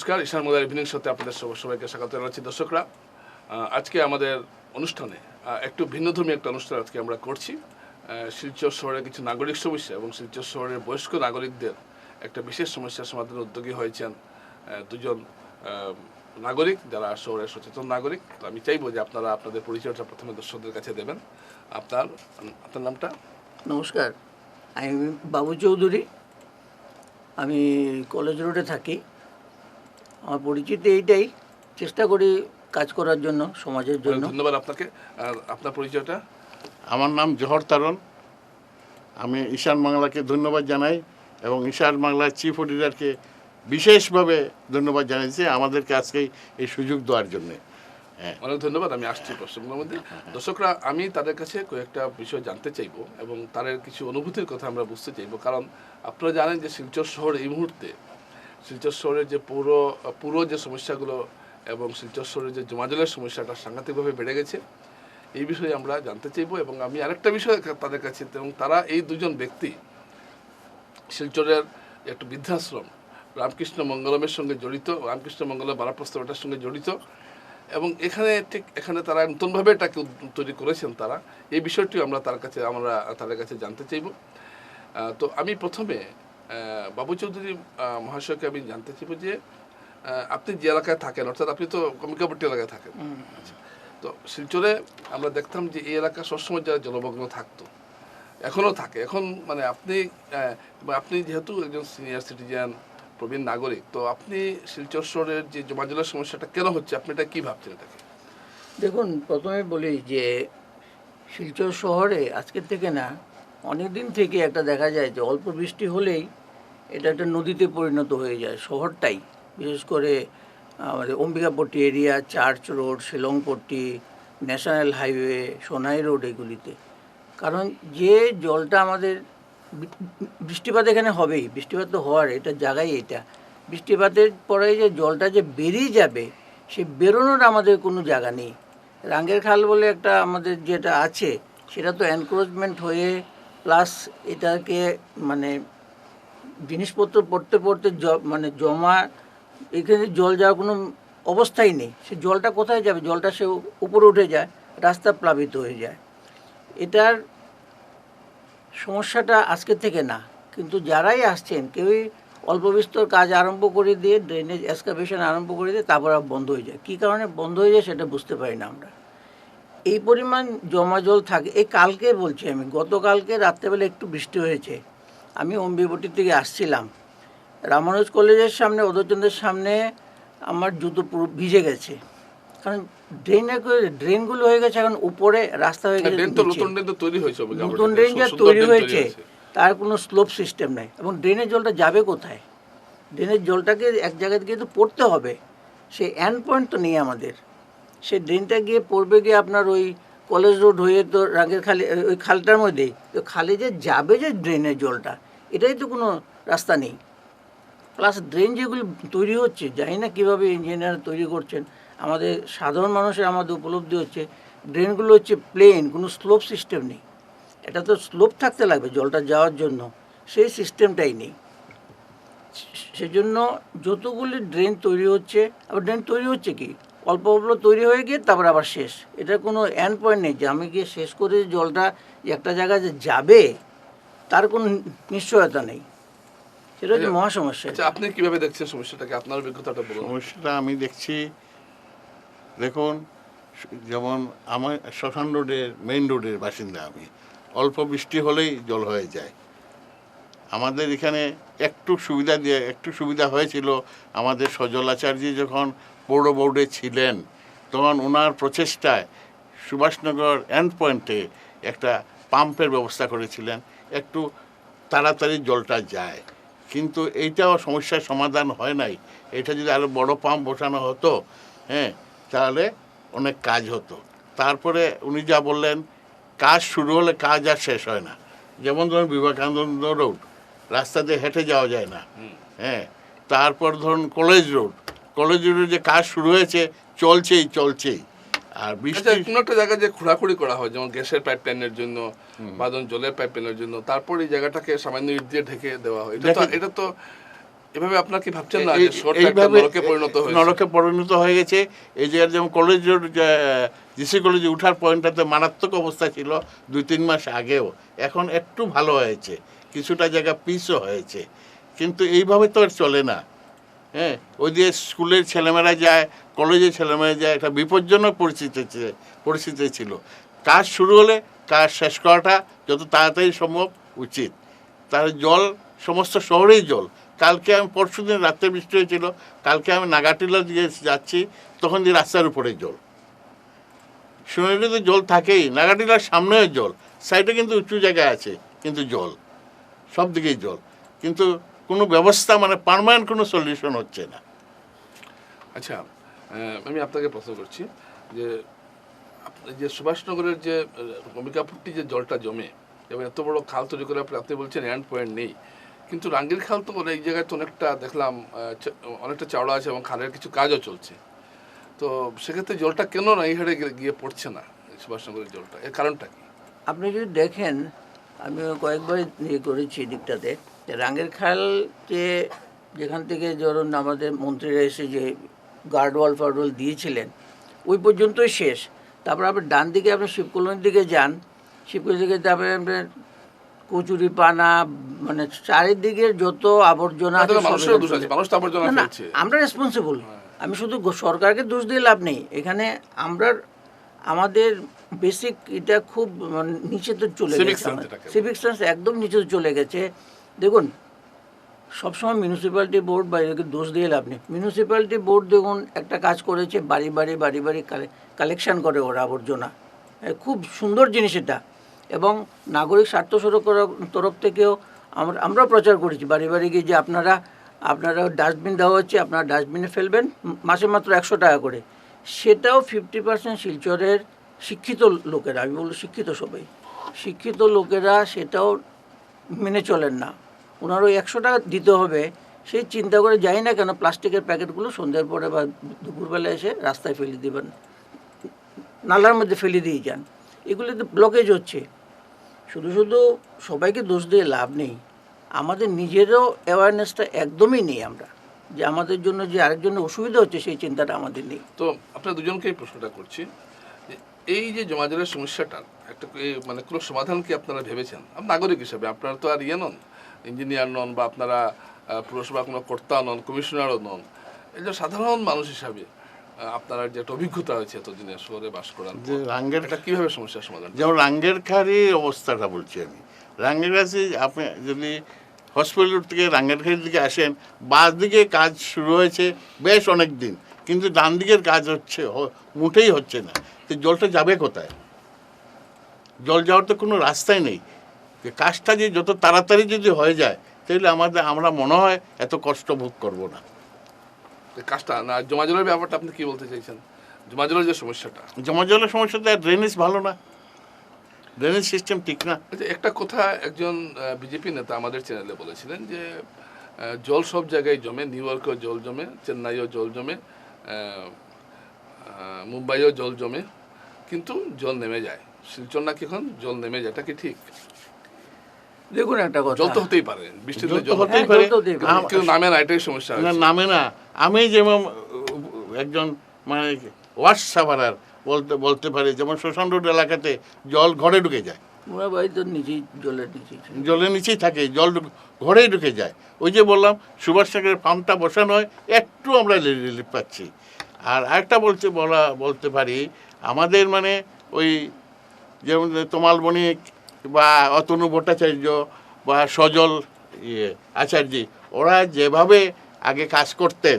নমস্কার, ঈশান মোদার ইভিনিং শোতে আপনাদের সব- সবাইকে স্বাগত জানাচ্ছি। দর্শকরা আজকে আমাদের অনুষ্ঠানে একটু ভিন্নধর্মী একটা অনুষ্ঠান আজকে আমরা করছি। শিলচর শহরের কিছু নাগরিক সমস্যা এবং শিলচর শহরের বয়স্ক নাগরিকদের একটা বিশেষ সমস্যার সমাধানের উদ্যোগী হয়েছেন দুজন নাগরিক, যারা শহরের সচেতন নাগরিক। তো আমি চাইব যে আপনারা আপনাদের পরিচয়টা প্রথমে দর্শকদের কাছে দেবেন। আপনার আপনার নামটা? নমস্কার, আমি বাবু চৌধুরী। আমি কলেজ রোডে থাকি। আমার পরিচিতি এইটাই। চেষ্টা করি কাজ করার জন্য সমাজের জন্য। ধন্যবাদ আপনাকে। আর আপনার পরিচয়টা? আমার নাম জহর তারণ। আমি ঈশান বাংলাকে ধন্যবাদ জানাই এবং ঈশান বাংলার চিফ অডিটরকে বিশেষভাবে ধন্যবাদ জানাইছি আমাদেরকে আজকে এই সুযোগ দেওয়ার জন্যে। হ্যাঁ। অনেক ধন্যবাদ আমি আসছি প্রশ্নগুলোর মধ্যে। দর্শকরা আমি তাদের কাছে কয়েকটা বিষয় জানতে চাইব এবং তাদের কিছু অনুভূতির কথা আমরা বুঝতে চাইব। কারণ আপনারা জানেন যে শিলচর শহর এই মুহূর্তে শিলচর শহরের যে পুরো পুরো যে সমস্যাগুলো এবং শিলচর শহরের যে জমাজলের সমস্যাটা সাংঘাতিকভাবে বেড়ে গেছে, এই বিষয়ে আমরা জানতে চাইব এবং আমি আরেকটা বিষয় তাদের কাছে, এবং তারা এই দুজন ব্যক্তি শিলচরের একটু বৃদ্ধাশ্রম, রামকৃষ্ণ মঙ্গলমের সঙ্গে জড়িত, রামকৃষ্ণ মঙ্গলম বারাপ্রস্তাবটার সঙ্গে জড়িত, এবং এখানে ঠিক, এখানে তারা নতুনভাবে এটাকে তৈরি করেছেন তারা। এই বিষয়টিও আমরা তার কাছে, আমরা তাদের কাছে জানতে চাইব। তো আমি প্রথমে বাবু চৌধুরী মহাশয়কে আমি জানতে চাইব যে আপনি যে এলাকায় থাকেন অর্থাৎ আপনি তো কমিকাপট্টি এলাকায় থাকেন। আচ্ছা। তো শিলচরে আমরা দেখতাম যে এই এলাকা সবসময় যারা জলমগ্ন থাকতো এখনও থাকে। এখন মানে আপনি আপনি যেহেতু একজন সিনিয়র সিটিজেন প্রবীণ নাগরিক তো আপনি শিলচর শহরের যে জমাজলের সমস্যাটা কেন হচ্ছে? আপনি এটা কী ভাবছেন এটাকে? দেখুন প্রথমে বলি যে শিলচর শহরে আজকের থেকে না অনেক দিন থেকে একটা দেখা যায় যে অল্প বৃষ্টি হলেই এটা একটা নদীতে পরিণত হয়ে যায়, শহরটাই। বিশেষ করে আমাদের Ambikapatti area, church road, Shillongpatti, national highway, Sonai road এগুলিতে। কারণ যে জলটা আমাদের বৃষ্টিপাত এখানে হবেই, বৃষ্টিপাত তো হওয়ার, এটা জায়গায় এটা। বৃষ্টিপাতের পরে যে জলটা যে বেরিয়ে যাবে, সে বেরোনোর আমাদের কোনো জায়গা নেই। রাঙ্গের খাল বলে একটা আমাদের যেটা আছে, সেটা তো এনক্রোচমেন্ট হয়ে প্লাস এটাকে মানে জিনিসপত্র পড়তে পড়তে মানে জমা, এখানে জল যাওয়ার কোনো অবস্থাই নেই। সে জলটা কোথায় যাবে? জলটা সে উপরে উঠে যায়, রাস্তা প্লাবিত হয়ে যায়। এটার সমস্যাটা আজকে থেকে না। কিন্তু যারাই আসছেন, কেউই অল্প বিস্তর কাজ আরম্ভ করে দিয়ে ড্রেনেজ এক্সকাভেশন আরম্ভ করে দিয়ে তারপর বন্ধ হয়ে যায়। কী কারণে বন্ধ হয়ে যায় সেটা বুঝতে পারি না আমরা। এই পরিমাণ জমা জল থাকে, এই কালকে বলছি আমি, গতকালকে রাত্রেবেলা একটু বৃষ্টি হয়েছে। আমি অম্বিবটি থেকে আসছিলাম। রামানুজ কলেজের সামনে অধরচন্দ্রের সামনে আমার জুতো পুরো ভিজে গেছে। কারণ ড্রেনে ড্রেনগুলো হয়ে গেছে এখন উপরে রাস্তা হয়ে গেছে তো নিচে। নতুন ড্রেন তৈরি হয়েছে নতুন ড্রেন যা তৈরি হয়েছে তার কোনো স্লোপ সিস্টেম নাই। এবং ড্রেনের জলটা যাবে কোথায়? ড্রেনের জলটাকে এক জায়গা থেকে তো পড়তে হবে। সেই অ্যান্ড পয়েন্ট তো নেই আমাদের। সেই ড্রেনটা গিয়ে পড়বে গিয়ে আপনার ওই কলেজ রোড হয়ে তো রাগের খালি ওই খালটার মধ্যেই তো খালে যে যাবে যে ড্রেনের জলটা, এটাই তো কোনো রাস্তা নেই। প্লাস ড্রেন যেগুলি তৈরি হচ্ছে, জানি না কীভাবে ইঞ্জিনিয়ার তৈরি করছেন, আমাদের সাধারণ মানুষের আমাদের উপলব্ধি হচ্ছে ড্রেনগুলো হচ্ছে প্লেন কোনো স্লোপ সিস্টেম নেই। এটা তো স্লোপ থাকতে লাগবে জলটা যাওয়ার জন্য, সেই সিস্টেমটাই নেই। সেজন্য যতগুলি ড্রেন তৈরি হচ্ছে, আবার ড্রেন তৈরি হচ্ছে কি? অল্প অল্প তৈরি হয়ে গিয়ে তারপর আবার শেষ। এটা কোনো এন্ড পয়েন্ট নেই যে আমি গিয়ে শেষ করে জলটা একটা জায়গায় যে যাবে তার কোনো নিশ্চয়তা নেই। সেটা হচ্ছে মহা সমস্যা আচ্ছা আপনি কীভাবে দেখছেন সমস্যাটাকে? আপনার অভিজ্ঞতাটা বলুন। সমস্যাটা আমি দেখছি দেখুন যেমন আমার শ্মশান রোডের মেইন রোডের বাসিন্দা আমি। অল্প বৃষ্টি হলেই জল হয়ে যায়। আমাদের এখানে একটু সুবিধা দিয়ে একটু সুবিধা হয়েছিল। আমাদের সজল আচার্য যখন পৌর বোর্ডে ছিলেন তখন ওনার প্রচেষ্টায় সুভাষনগর এন্ড পয়েন্টে একটা পাম্পের ব্যবস্থা করেছিলেন একটু তাড়াতাড়ি জলটা যায়। কিন্তু এইটাও সমস্যার সমাধান হয় নাই। এটা যদি আরও বড় পাম্প বসানো হতো হ্যাঁ তাহলে অনেক কাজ হতো। তারপরে উনি যা বললেন কাজ শুরু হলে কাজ আর শেষ হয় না। যেমন ধরুন বিবেকানন্দ রোড রাস্তা দিয়ে হেঁটে যাওয়া যায় না। হ্যাঁ তারপর ধরুন কলেজ রোড কলেজ রোডে যে কাজ শুরু হয়েছে চলছেই চলছেই। আর আচ্ছা বৃষ্টি কোনো একটা জায়গায় যে খোঁড়াখুড়ি করা হয় যেমন গ্যাসের পাইপ লাইনের জন্য বা ধরুন জলের পাইপ লাইনের জন্য তারপর এই জায়গাটাকে সামান্য ইট দিয়ে ঢেকে দেওয়া হয়। এটা তো এটা তো এভাবে আপনার কি ভাবছেন না এইভাবে নরকে পরিণত হয়েছে? নরকে পরিণত হয়ে গেছে। এই জায়গায় যেমন কলেজের জিসি কলেজে উঠার পয়েন্টটাতে মারাত্মক অবস্থা ছিল দুই তিন মাস আগেও। এখন একটু ভালো হয়েছে। কিছুটা জায়গা পিসও হয়েছে। কিন্তু এইভাবে তো আর চলে না। হ্যাঁ ওই দিয়ে স্কুলের ছেলেমেয়েরা যায় কলেজের ছেলেমেয়েরা যায়, একটা বিপজ্জনক পরিস্থিতি পরিস্থিতি ছিল। কাজ শুরু হলে কাজ শেষ করাটা যত তাড়াতাড়ি সম্ভব উচিত। তার জল, সমস্ত শহরেই জল। কালকে আমি পরশু দিন রাত্রে বৃষ্টি হয়েছিল, কালকে আমি নাগাটিলা দিয়ে যাচ্ছি, তখন দিয়ে রাস্তার উপরে জল। সোনালিতে জল থাকেই, নাগাটিলার সামনেও জল সাইডে কিন্তু উঁচু জায়গায় আছে, কিন্তু জল, সব দিকেই জল। কিন্তু কোনো ব্যবস্থা মানে পার্মানেন্ট কোনো সলিউশন হচ্ছে না। আচ্ছা আমি আপনাকে প্রশ্ন করছি যে যে সুভাষনগরের যে অম্বিকাপুরটি যে জলটা জমে এবং এত বড় খাল তৈরি করে আপনি আপনি বলছেন এন্ড পয়েন্ট নেই কিন্তু রাঙ্গির খাল তো এই জায়গায় তো অনেকটা দেখলাম অনেকটা চওড়া আছে এবং খালের কিছু কাজও চলছে। তো সেক্ষেত্রে জলটা কেন না এই হারে গিয়ে- পড়ছে না সুভাষনগরের জলটা? এর কারণটা কি? আপনি যদি দেখেন আমি কয়েকবার ইয়ে করেছি দিকটাতে রাঙ্গের খাল যে যেখান থেকে ধরুন আমাদের মন্ত্রীরা এসে যে গার্ডওয়াল ফার্ডওয়াল দিয়েছিলেন ওই পর্যন্তই শেষ। তারপর আপনি ডান দিকে আপনি শিবকলোনির দিকে যান শিবকলোনি দিকে তারপরে আপনার কচুরি পানা মানে চারিদিকে যত আবর্জনা আমরা রেসপন্সিবল আমি শুধু সরকারকে দোষ দিয়ে লাভ নেই। এখানে আমরা আমাদের বেসিক এটা খুব মানে নিচে তো চলে গেছে। সিভিক সেন্স একদম নিচে তো চলে গেছে। দেখুন, সবসময় মিউনিসিপ্যালিটি বোর্ড বা এদেরকে দোষ দিয়ে লাভ নেই। মিউনিসিপ্যালিটি বোর্ড দেখুন, একটা কাজ করেছে, বাড়ি বাড়ি বাড়ি বাড়ি কালেকশান করে ওরা আবর্জনা। খুব সুন্দর জিনিস এটা। এবং নাগরিক স্বার্থ সুরক্ষার তরফ থেকেও আমরা, আমরাও প্রচার করেছি। বাড়ি বাড়ি গিয়ে যে আপনারা আপনারা ডাস্টবিন দেওয়া হচ্ছে, আপনারা ডাস্টবিনে ফেলবেন, মাসে মাত্র একশো টাকা করে। সেটাও ফিফটি পার্সেন্ট শিলচরের শিক্ষিত লোকেরা, আমি বলব শিক্ষিত সবাই। শিক্ষিত লোকেরা সেটাও মেনে চলেন না। ওনারও একশো টাকা দিতে হবে। সেই চিন্তা করে যাই না কেন প্লাস্টিকের প্যাকেটগুলো সন্ধ্যের পরে বা দুপুরবেলা এসে রাস্তায় ফেলে দিবেন। নালার মধ্যে ফেলে দিয়ে যান। এগুলিতে ব্লকেজ হচ্ছে। শুধু শুধু সবাইকে দোষ দিয়ে লাভ নেই। আমাদের নিজেরও অ্যাওয়ারনেসটা একদমই নেই আমরা। যে আমাদের জন্য যে আরেকজনের অসুবিধা হচ্ছে সেই চিন্তাটা আমাদের নেই। তো আপনার দুজনকেই প্রশ্নটা করছি। এই যে জমা জমাজলের সমস্যাটার একটা মানে কোনো সমাধান কি আপনারা ভেবেছেন? নাগরিক হিসাবে, আপনারা তো আর ইয়ে নন। ইঞ্জিনিয়ার নন বা আপনারা পুরসভা কোনো কর্তা নন কমিশনারও নন এই যে সাধারণ মানুষ হিসাবে আপনার যে একটা অভিজ্ঞতা হয়েছে এতদিনের শহরে বাস করার যে রাঙ্গের এটা কীভাবে সমস্যার সমাধান যেমন রাঙ্গের খাড়ির অবস্থাটা বলছি আমি। রাঙ্গের কাছে আপনি যদি হসপিটাল থেকে রাঙ্গের খাড়ির দিকে আসেন বাস দিকে কাজ শুরু হয়েছে বেশ অনেক দিন কিন্তু ডান দিকের কাজ হচ্ছে মোটেই হচ্ছে না। তো জলটা যাবে কোথায়? জল যাওয়ার তো কোনো রাস্তাই নেই। যে কাজটা যে যত তাড়াতাড়ি যদি হয়ে যায় তাহলে আমাদের আমরা মনে হয় এত কষ্ট ভোগ করব না। কাজটা না জমাজলের ব্যাপারটা আপনি কি বলতে চাইছেন? জমাজলের যে সমস্যাটা। জমা জলের সমস্যাটা ড্রেনেজ ভালো না। ড্রেনেজ সিস্টেম ঠিক না। আচ্ছা একটা কথা একজন বিজেপি নেতা আমাদের চ্যানেলে বলেছিলেন যে জল সব জায়গায় জমে নিউ ইয়র্কেও জল জমে চেন্নাইও জল জমে মুম্বাইও জল জমে কিন্তু জল নেমে যায়। শিলচর নাকি এখন জল নেমে যায় এটা কি ঠিক? দেখুন একটা কথা। জল তো হতেই পারে বৃষ্টিতে জল হতেই হ্যাঁ, পারে। জল তো হতেই পারে। আম- কিন্তু নামে না এটাই সমস্যা না নামে না। আমি যেমন একজন মানে ওয়াশ সাভারার বলতে বলতে পারি যেমন শ্মশান রোড এলাকাতে জল ঘরে ঢুকে যায়। ওরা বাড়ি তো নিজেই জলের নিচেই জলের নিচেই থাকে জল ঘরেই ঢুকে যায়। ওই যে বললাম সুভাষ সাগরের পাম্পটা বসানো হয় একটু আমরা রিলিফ পাচ্ছি। আর আরেকটা বলতে বলা বলতে পারি আমাদের মানে ওই যেমন তোমাল বণিক বা অতনু ভট্টাচার্য বা সজল ইয়ে আচার্য, ওরা যেভাবে আগে কাজ করতেন,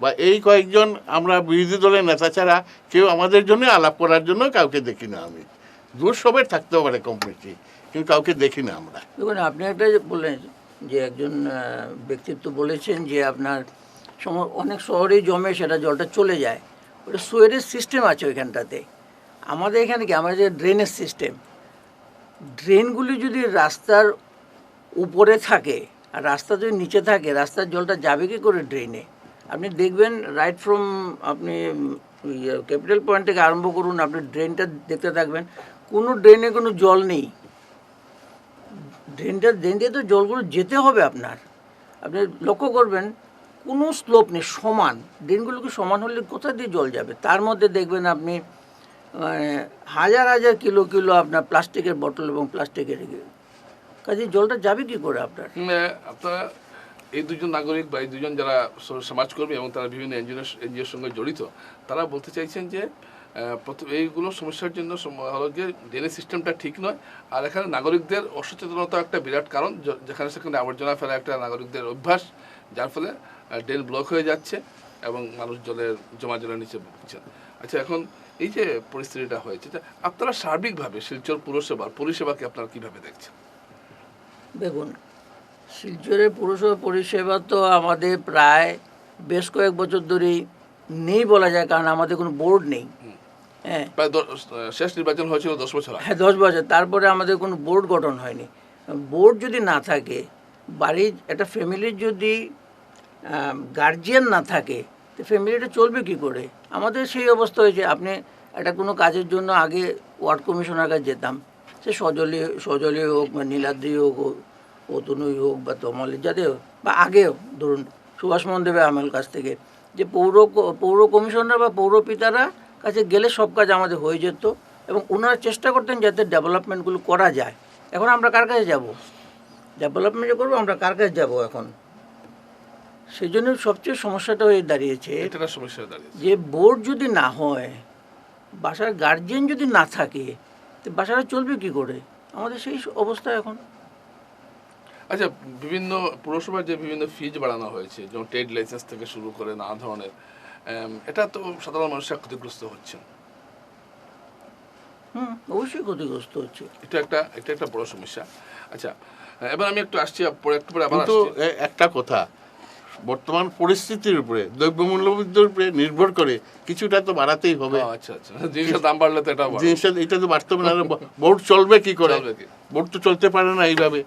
বা এই কয়েকজন আমরা বিরোধী দলের নেতা ছাড়া কেউ আমাদের জন্য আলাপ করার জন্য কাউকে দেখি না আমি। দূর সবের থাকতে পারে কমিটি কিন্তু কাউকে দেখি না আমরা। দেখুন, আপনি একটা বললেন যে একজন ব্যক্তিত্ব বলেছেন যে আপনার অনেক শহরেই জমে সেটা জলটা চলে যায়। ওটা সুয়েরের সিস্টেম আছে ওইখানটাতে। আমাদের এখানে কি? আমাদের যে ড্রেনেজ সিস্টেম ড্রেনগুলি যদি রাস্তার উপরে থাকে আর রাস্তা যদি নিচে থাকে, রাস্তার জলটা যাবে কি করে ড্রেনে? আপনি দেখবেন রাইট ফ্রম আপনি ক্যাপিটাল পয়েন্ট থেকে আরম্ভ করুন, আপনি ড্রেনটা দেখতে থাকবেন, কোনো ড্রেনে কোনো জল নেই। ড্রেনটা, ড্রেন দিয়ে তো জলগুলো যেতে হবে আপনার। আপনি লক্ষ্য করবেন, কোনো স্লোপ নেই, সমান। ড্রেনগুলো কি সমান হলে কোথা দিয়ে জল যাবে? তার মধ্যে দেখবেন আপনি মানে হাজার হাজার কিলো কিলো আপনার প্লাস্টিকের বোতল এবং প্লাস্টিকের কাজে জলটা যাবে কি করে আপনার? আপনারা এই দুজন নাগরিক বা এই দুজন যারা সমাজকর্মী এবং তারা বিভিন্ন এনজিও, এনজিওর সঙ্গে জড়িত, তারা বলতে চাইছেন যে প্রথম, এইগুলো সমস্যার জন্য হলো গিয়ে ড্রেনেজ সিস্টেমটা ঠিক নয়। আর এখানে নাগরিকদের অসচেতনতা একটা বিরাট কারণ যেখানে সেখানে আবর্জনা ফেলা একটা নাগরিকদের অভ্যাস, যার ফলে ড্রেন ব্লক হয়ে যাচ্ছে এবং মানুষ জলের, জমা জলের নিচে ভুগছেন আচ্ছা এখন এই যে পরিস্থিতিটা হয়েছে আপনারা সার্বিকভাবে শিলচর পুরসভার পরিষেবাকে আপনারা কীভাবে দেখছেন? দেখুন শিলচরের পুরসভা পরিষেবা তো আমাদের প্রায় বেশ কয়েক বছর ধরেই নেই বলা যায় কারণ আমাদের কোনো বোর্ড নেই। হ্যাঁ। শেষ নির্বাচন হয়েছিল দশ বছর হ্যাঁ দশ বছর। তারপরে আমাদের কোনো বোর্ড গঠন হয়নি। বোর্ড যদি না থাকে বাড়ির একটা ফ্যামিলির যদি গার্জিয়ান না থাকে তো ফ্যামিলিটা চলবে কি করে? আমাদের সেই অবস্থা হয়েছে আপনি একটা কোনো কাজের জন্য আগে ওয়ার্ড কমিশনার কাছে যেতাম। সে সজলি সজলি হোক বা নীলাদ্রি হোক অতনুই হোক বা তমালি যাতে হোক, বা আগেও ধরুন সুভাষ মন্দেবের আমল কাছ থেকে যে পৌর পৌর কমিশনার বা পৌর পিতারা কাছে গেলে সব কাজ আমাদের হয়ে যেত এবং ওনারা চেষ্টা করতেন যাতে ডেভেলপমেন্টগুলো করা যায়। এখন আমরা কার কাছে যাব? ডেভেলপমেন্ট করব আমরা কার কাছে যাব এখন? সেই জন্য সবচেয়ে সমস্যাটা হয়ে দাঁড়িয়েছে এটা একটা সমস্যা দাঁড়িয়েছে। যে বোর্ড যদি না হয় বাসার গার্জিয়ান যদি না থাকে তো বাসাটা চলবে কি করে? আমাদের সেই অবস্থা এখন। আচ্ছা বিভিন্ন পুরসভার যে বিভিন্ন ফিজ বাড়ানো হয়েছে যেমন ট্রেড লাইসেন্স থেকে শুরু করে নানা ধরনের এটা তো সাধারণ মানুষরা ক্ষতিগ্রস্ত হচ্ছে হুম অবশ্যই ক্ষতিগ্রস্ত হচ্ছে। এটা একটা এটা একটা বড় সমস্যা। আচ্ছা এবার আমি একটু আসছি পরে একটু পরে আবার কিন্তু একটা কথা বর্তমান পরিস্থিতির উপরে দ্রব্যমূল্যবৃদ্ধির উপরে নির্ভর করে কিছুটা তো বাড়াতেই হবে। আচ্ছা আচ্ছা। জিনিসের দাম বাড়লে তো এটা বাড়বে। এটা তো বাড়তে হবে না বোর্ড চলবে কি করে? বোর্ড তো চলতে পারে না এইভাবে।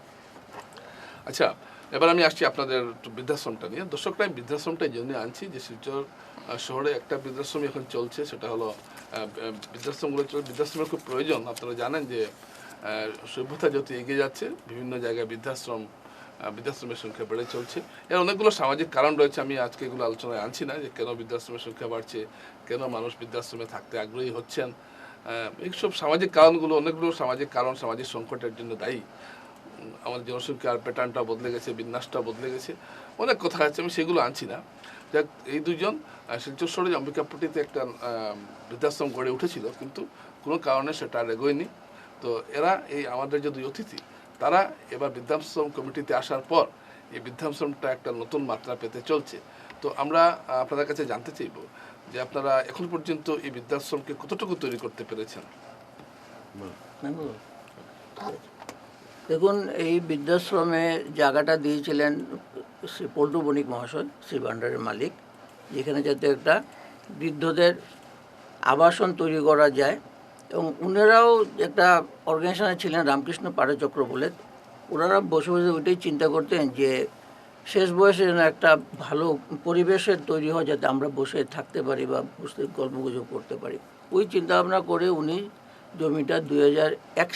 আচ্ছা এবার আমি আসছি আপনাদের বৃদ্ধাশ্রমটা নিয়ে। দর্শকরা আমি বৃদ্ধাশ্রমটা এই জন্য আনছি যে শিলচর শহরে একটা বৃদ্ধাশ্রম এখন চলছে সেটা হলো বৃদ্ধাশ্রমগুলো চল বৃদ্ধাশ্রমের খুব প্রয়োজন। আপনারা জানেন যে আহ, সভ্যতা যত এগিয়ে যাচ্ছে বিভিন্ন জায়গায় বৃদ্ধাশ্রম বৃদ্ধাশ্রমের সংখ্যা বেড়ে চলছে। এর অনেকগুলো সামাজিক কারণ রয়েছে, আমি আজকে এগুলো আলোচনায় আনছি না যে কেন বৃদ্ধাশ্রমের সংখ্যা বাড়ছে, কেন মানুষ বৃদ্ধাশ্রমে থাকতে আগ্রহী হচ্ছেন। এইসব সামাজিক কারণগুলো, অনেকগুলো সামাজিক কারণ, সামাজিক সংকটের জন্য দায়ী। আমাদের জনসংখ্যার প্যাটার্নটা বদলে গেছে, বিন্যাসটা বদলে গেছে। অনেক কথা আছে, আমি সেগুলো আনছি না। যাক, এই দুজন শিলচর অম্বিকাপট্টিতে একটা বৃদ্ধাশ্রম গড়ে উঠেছিল, কিন্তু কোনো কারণে সেটা আর এগোয়নি। তো এরা, এই আমাদের যে দুই অতিথি তারা এবার বৃদ্ধাশ্রম কমিটিতে আসার পর এই বৃদ্ধাশ্রমটা একটা নতুন মাত্রা পেতে চলছে। তো আমরা আপনাদের কাছে জানতে চাইব যে আপনারা এখন পর্যন্ত এই বৃদ্ধাশ্রমকে কতটুকু তৈরি করতে পেরেছেন? দেখুন, এই বৃদ্ধাশ্রমে জায়গাটা দিয়েছিলেন শ্রী পল্টু বণিক মহাশয়, শ্রী ভাণ্ডারের মালিক, যেখানে যাতে একটা বৃদ্ধদের আবাসন তৈরি করা যায়। এবং উনারাও একটা অর্গানাইজেশনে ছিলেন, রামকৃষ্ণ পাড়চক্র বলে। ওনারা বসে বসে ওইটাই চিন্তা করতেন যে, শেষ বয়সে যেন একটা ভালো পরিবেশের তৈরি হয় যাতে আমরা বসে থাকতে পারি বা বসে গল্পগুজব করতে পারি। ওই চিন্তা ভাবনা করে উনি জমিটা দুই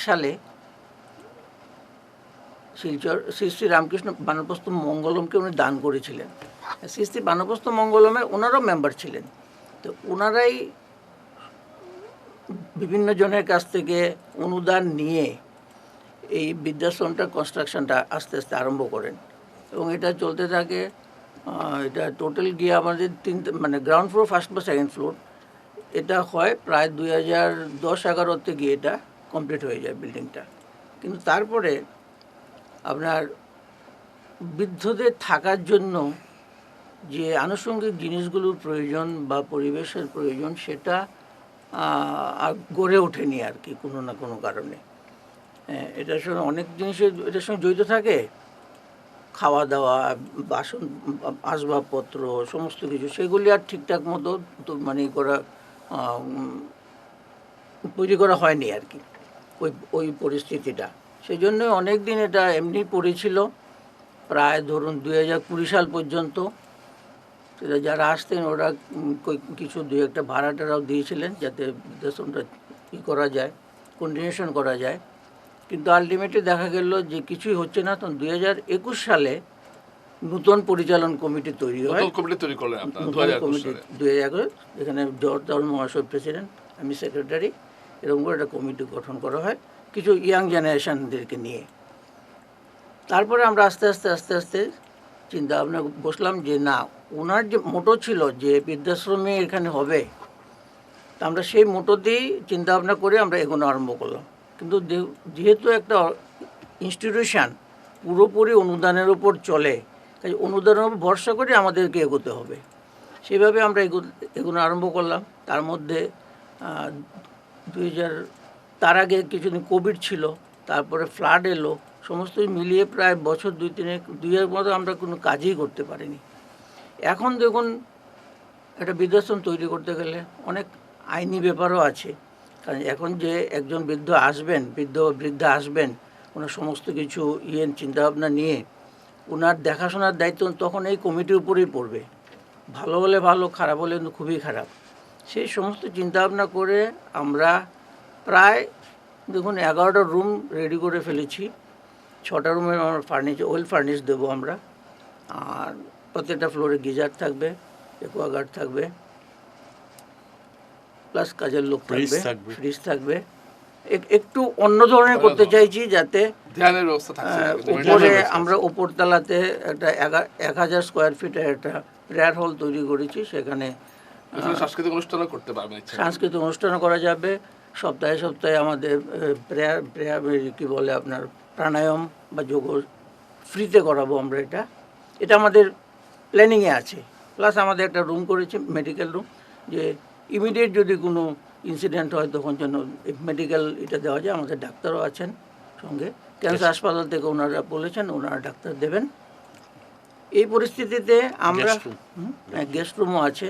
সালে শিলচর, শ্রী শ্রী রামকৃষ্ণ বানপ্রস্থ মঙ্গলমকে উনি দান করেছিলেন। শ্রী শ্রী বানপ্রস্থ মঙ্গলমের ওনারও মেম্বার ছিলেন। তো ওনারাই বিভিন্ন জনের কাছ থেকে অনুদান নিয়ে এই বৃদ্ধাশ্রমটা কনস্ট্রাকশনটা আস্তে আস্তে আরম্ভ করেন। এবং এটা চলতে থাকে এটা টোটাল গিয়ে আমাদের তিন মানে গ্রাউন্ড ফ্লোর ফার্স্ট বা সেকেন্ড ফ্লোর এটা হয় প্রায় দুই হাজার দশ এগারোতে গিয়ে এটা কমপ্লিট হয়ে যায় বিল্ডিংটা কিন্তু তারপরে আপনার বৃদ্ধদের থাকার জন্য যে আনুষঙ্গিক জিনিসগুলোর প্রয়োজন বা পরিবেশের প্রয়োজন, সেটা গড়ে ওঠেনি আর কি কোনো না কোনো কারণে। হ্যাঁ, এটার সঙ্গে অনেক জিনিসের এটার সঙ্গে জড়িত থাকে। খাওয়া দাওয়া বাসন আসবাবপত্র সমস্ত কিছু সেগুলি আর ঠিকঠাক মতো তো মানে করা তৈরি করা হয়নি আর কি। ওই ওই পরিস্থিতিটা। সেই জন্য অনেক দিন এটা এমনি পড়েছিল। প্রায় ধরুন দুই হাজার কুড়ি সাল পর্যন্ত যারা আসতেন ওরা কিছু দু একটা ভাড়া টাড়াও দিয়েছিলেন যাতে বৃদ্ধাশ্রমটা ই করা যায় কন্টিনিউশন করা যায়। কিন্তু আলটিমেটলি দেখা গেল যে কিছুই হচ্ছে না। তখন দুই হাজার একুশ সালে নূতন পরিচালন কমিটি তৈরি হয়। নতুন কমিটি তৈরি করলেন দু হাজার একুশ কমিটি দুই হাজার একুশ এখানে জওয়াহরলাল মহাশয় প্রেসিডেন্ট আমি সেক্রেটারি এরকম করে একটা কমিটি গঠন করা হয় কিছু ইয়াং জেনারেশনদেরকে নিয়ে। তারপরে আমরা আস্তে আস্তে আস্তে আস্তে চিন্তা ভাবনা বসলাম যে না, ওনার যে মোটো ছিল যে বৃদ্ধাশ্রমে এখানে হবে, তা আমরা সেই মোটোতেই চিন্তা ভাবনা করে আমরা এগোনো আরম্ভ করলাম। কিন্তু যেহেতু একটা ইনস্টিটিউশন পুরোপুরি অনুদানের উপর চলে কাজে অনুদানের উপর ভরসা করে আমাদেরকে এগোতে হবে। সেভাবে আমরা এগো, এগোনো আরম্ভ করলাম। তার মধ্যে দুই হাজার, তার আগে কিছুদিন কোভিড ছিল, তারপরে ফ্লাড এলো সমস্ত মিলিয়ে প্রায় বছর দুই তিনে দুই এর মতো আমরা কোনো কাজই করতে পারিনি। এখন দেখুন, একটা বৃদ্ধাশ্রম তৈরি করতে গেলে অনেক আইনি ব্যাপারও আছে। কারণ এখন যে একজন বৃদ্ধ আসবেন, বৃদ্ধ বৃদ্ধা আসবেন ওনার সমস্ত কিছু ইয়ে চিন্তাভাবনা নিয়ে ওনার দেখাশোনার দায়িত্ব তখন এই কমিটির উপরেই পড়বে। ভালো হলে ভালো, খারাপ হলে খুবই খারাপ। সেই সমস্ত চিন্তাভাবনা করে আমরা প্রায়, দেখুন, এগারোটা রুম রেডি করে ফেলেছি। ছটা রুমে আমরা ফার্নিচার ওয়েল ফার্নিশ দেবো আমরা। আর প্রত্যেকটা ফ্লোরে গিজার থাকবে অ্যাকোয়াগার্ড থাকবে প্লাস কাজের লোক থাকবে। ফ্রিজ থাকবে। একটু অন্য ধরনের করতে চাইছি যাতে উপরে আমরা উপরতলাতে একটা এক হাজার স্কোয়ার ফিটের একটা প্রেয়ার হল তৈরি করেছি সেখানে সাংস্কৃতিক অনুষ্ঠানও করতে করলে। সাংস্কৃতিক অনুষ্ঠানও করা যাবে। সপ্তাহে সপ্তাহে আমাদের প্রেয়ার প্রেয়ার কি বলে আপনার প্রাণায়াম বা যোগ ফ্রিতে করাবো আমরা এটা। এটা আমাদের প্ল্যানিংয়ে আছে। প্লাস আমাদের একটা রুম করেছে মেডিকেল রুম যে ইমিডিয়েট যদি কোনো ইনসিডেন্ট হয় তখন যেন মেডিকেল এটা দেওয়া যায়। আমাদের ডাক্তারও আছেন সঙ্গে। ক্যান্সার হাসপাতাল থেকে ওনারা বলেছেন ওনারা ডাক্তার দেবেন। এই পরিস্থিতিতে আমরা গেস্ট রুমও আছে।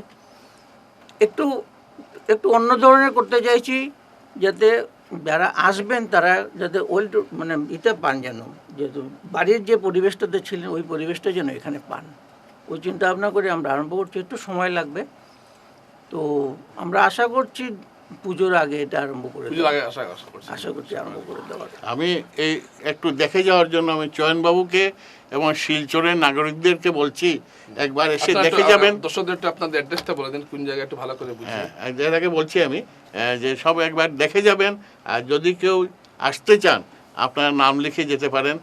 একটু একটু অন্য ধরনের করতে চাইছি যাতে যারা আসবেন, তারা যাতে ওয়েল মানে ইতে পান যেন, যেহেতু বাড়ির যে পরিবেশটাতে ছিলেন, ওই পরিবেশটা যেন এখানে পান। ওই চিন্তা ভাবনা করে আমরা আরম্ভ করছি, একটু সময় লাগবে। তো আমরা আশা করছি পুজোর আগে এটা আরম্ভ করে পুজোর আগে আশা করছি। আশা করছি আরম্ভ করে দেওয়ার আমি এই একটু দেখে যাওয়ার জন্য আমি চয়নবাবুকে এবং শিলচরের নাগরিকদেরকে বলছি একবার এসে দেখে যাবেন। আহ, দর্শকদের একটু আপনাদের অ্যাড্রেসটা বলে দেন কোন জায়গায় একটু ভালো করে বুঝিয়ে। হ্যাঁ এর আগে বলছি আমি যে সব একবার দেখে যাবেন আর যদি কেউ আসতে চান আপনার নাম লিখে যেতে পারেন।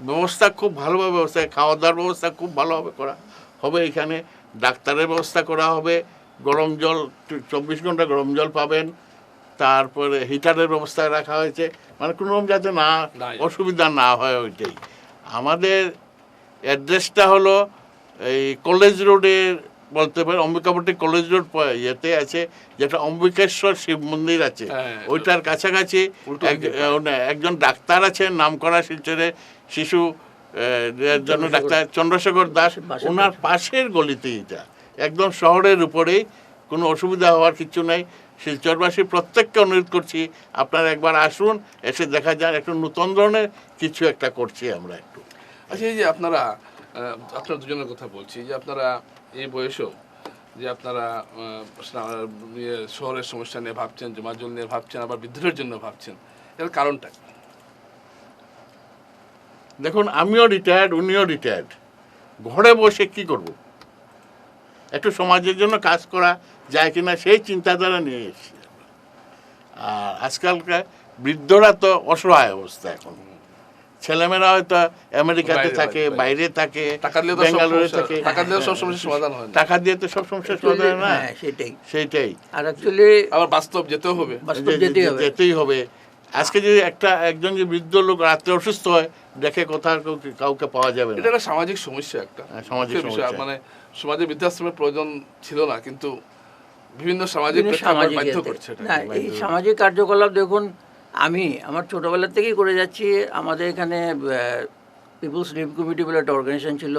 ব্যবস্থা খুব ভালোভাবে ব্যবস্থা খাওয়া দাওয়ার ব্যবস্থা খুব ভালোভাবে করা হবে এখানে ডাক্তারের ব্যবস্থা করা হবে গরম জল চব্বিশ ঘণ্টা গরম জল পাবেন। তারপরে হিটারের ব্যবস্থা রাখা হয়েছে। মানে কোনো রকম যাতে না। অসুবিধা না হয় ওইটাই। আমাদের অ্যাড্রেসটা হলো এই কলেজ রোডের বলতে পারেন অম্বিকাপট্টি কলেজ রোড ইয়েতে আছে যেটা অম্বিকেশ্বর শিব মন্দির আছে। হ্যাঁ, ওইটার কাছাকাছি একজন ডাক্তার আছেন নামকরা শিলচরে শিশু এর জন্য ডাক্তার চন্দ্রশেখর দাস। ওনার পাশের গলিতে এটা। একদম শহরের উপরেই কোনো অসুবিধা হওয়ার কিছু নাই। শিলচরবাসী প্রত্যেককে অনুরোধ করছি আপনারা একবার আসুন এসে দেখা যান একটু নতুন ধরনের কিছু একটা করছি আমরা একটু। আচ্ছা এই যে আপনারা আপনার দুজনের কথা বলছি যে আপনারা এই বয়সেও যে আপনারা শহরের সমস্যা নিয়ে ভাবছেন জমাজল নিয়ে ভাবছেন আবার বিদ্রোহের জন্য ভাবছেন এর কারণটা দেখুন আমিও রিটায়ার্ড উনিও রিটায়ার্ড ঘরে বসে কি করব? একটু সমাজের জন্য কাজ করা যায় কিনা সেই চিন্তাধারা নিয়ে এসেছি আর আজকালকার বৃদ্ধরা তো অসহায় অবস্থা এখন। ছেলেমেয়েরা হয়তো আমেরিকাতে থাকে বাইরে। থাকে টাকা দিলে তো সব সমস্যা- থাকে। টাকা দিলেও সব সমস্যার সমাধান হয় না। টাকা দিয়ে তো সব সমস্যার সমাধান হয় না। হ্যাঁ সেটাই। আর অ্যাকচুয়ালি আবার বাস্তব যেতেও হবে। বাস্তব যেতেই হবে। আজকে যদি একটা একজন যে বৃদ্ধ লোক রাত্রে অসুস্থ হয় দেখে কোথাও কাউকে- কাউকে পাওয়া যাবে না। এটা একটা সামাজিক সমস্যা একটা। হ্যাঁ, সামাজিক সমস্যা। মানে সমাজে বৃদ্ধাশ্রমের প্রয়োজন ছিল না কিন্তু বিভিন্ন সামাজিক না এই সামাজিক কার্যকলাপ দেখুন আমি আমার ছোটোবেলা থেকেই করে যাচ্ছি আমাদের এখানে পিপুলস রিভ কমিটি বলে একটা অর্গানাইজেশন ছিল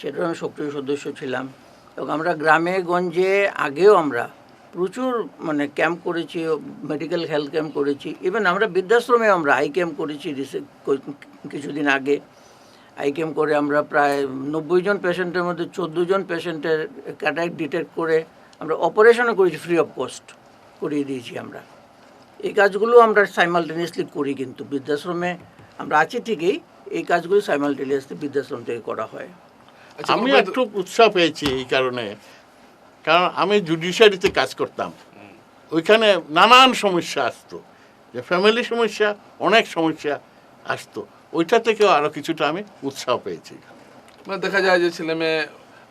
সেটার আমি সক্রিয় সদস্য ছিলাম। এবং আমরা গ্রামে গঞ্জে আগেও আমরা প্রচুর মানে ক্যাম্প করেছি মেডিকেল হেলথ ক্যাম্প করেছি ইভেন আমরা বৃদ্ধাশ্রমে আমরা আই ক্যাম্প করেছি কিছুদিন আগে। আই ক্যাম্প করে আমরা প্রায় নব্বই জন পেশেন্টের মধ্যে চোদ্দ জন পেশেন্টের ক্যাটাইক ডিটেক্ট করে আমরা অপারেশনও করেছি ফ্রি অফ কস্ট করিয়ে দিয়েছি আমরা। এই কাজগুলো আমরা সাইমালটেনিয়াসলি করি কিন্তু বৃদ্ধাশ্রমে আমরা আছি ঠিকই এই কাজগুলো সাইমালটেনিয়াসলি বৃদ্ধাশ্রম থেকে করা হয়। আচ্ছা, আমি একটু উৎসাহ পেয়েছি এই কারণে কারণ আমি জুডিশিয়ারিতে কাজ করতাম। ওইখানে নানান সমস্যা আসতো যে ফ্যামিলি সমস্যা অনেক সমস্যা আসতো। ওইটা থেকেও আরও কিছুটা আমি উৎসাহ পেয়েছি। মানে দেখা যায় যে ছেলে মেয়ে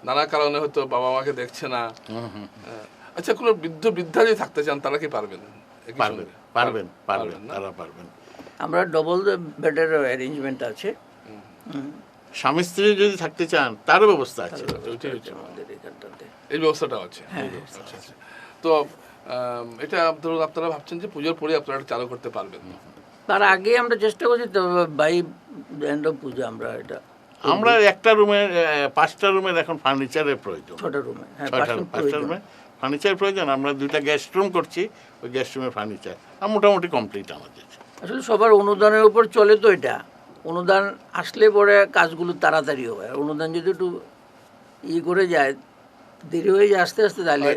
নানা কারণে হয়তো বাবা মাকে দেখছে না। হ্যাঁ। আচ্ছা কোনো বৃদ্ধ বৃদ্ধা যদি থাকতে চান তারা কি পারবেন? পারবেন পারবেন পারবেন তারা পারবেন। আমরা ডবল বেডের অ্যারেঞ্জমেন্ট আছে। স্বামী স্ত্রী যদি থাকতে চান তারও ব্যবস্থা আছে। এই ব্যবস্থাটাও আছে? হ্যাঁ, আচ্ছা আচ্ছা তো এটা ধরুন আপনারা ভাবছেন যে পুজোর পরে আপনারা চালু করতে পারবেন তার আগে আমরা চেষ্টা করছি তো বাই এন্ড অফ পুজো আমরা এটা আমরা একটা রুমে পাঁচটা রুমের এখন ফার্নিচারের প্রয়োজন। ছোট রুমে হ্যাঁ পাঁচটা। রুমে ফার্নিচার প্রয়োজন। আমরা দুইটা গেস্ট রুম করছি ওই গেস্ট রুমের ফার্নিচার আর মোটামুটি কমপ্লিট আমাদের। আসলে সবার অনুদানের উপর চলে তো এটা। অনুদান আসলে পরে কাজগুলো তাড়াতাড়ি হয়। আর অনুদান যদি একটু ই করে যায় দেরি হয়ে যায় আস্তে আস্তে তাহলে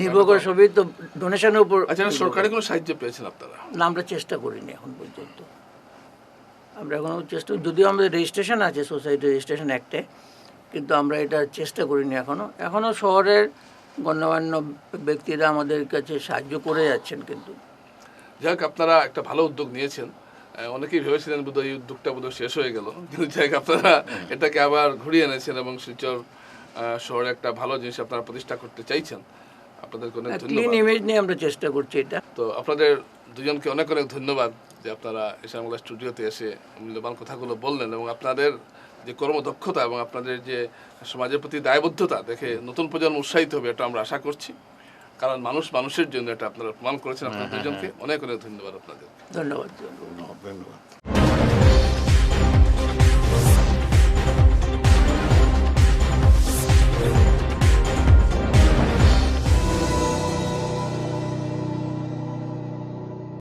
নির্ভর করে সবই তো ডোনেশনের উপর আচ্ছা সরকারি কোনো সাহায্য পেয়েছেন আপনারা? না আমরা চেষ্টা করিনি এখন পর্যন্ত। আমরা এখনও চেষ্টা যদিও আমাদের রেজিস্ট্রেশন আছে সোসাইটি রেজিস্ট্রেশন অ্যাক্টে কিন্তু আমরা এটা চেষ্টা করিনি এখনও। এখনও শহরের গণ্যমান্য ব্যক্তিরা আমাদের কাছে সাহায্য করে যাচ্ছেন কিন্তু। যাই হোক আপনারা একটা ভালো উদ্যোগ নিয়েছেন। অনেকেই ভেবেছিলেন বোধহয় এই উদ্যোগটা বোধহয় শেষ হয়ে গেল। কিন্তু যাই হোক আপনারা এটাকে আবার ঘুরিয়ে এনেছেন এবং শিলচর শহরে একটা ভালো জিনিস আপনারা প্রতিষ্ঠা করতে চাইছেন আপনাদেরকে অনেক ক্লিন ইমেজ নিয়ে আমরা চেষ্টা করছি এটা। তো আপনাদের দুজনকে অনেক অনেক ধন্যবাদ যে আপনারা এসামলা স্টুডিওতে এসে মূল্যবান কথাগুলো বললেন এবং আপনাদের যে কর্মদক্ষতা এবং আপনাদের যে সমাজের প্রতি দায়বদ্ধতা দেখে নতুন প্রজন্ম উৎসাহিত হবে এটা আমরা আশা করছি। কারণ মানুষ মানুষের জন্য এটা আপনারা প্রমাণ করেছেন আপনাদের দুজনকে অনেক অনেক ধন্যবাদ আপনাদের। ধন্যবাদ। ধন্যবাদ ধন্যবাদ।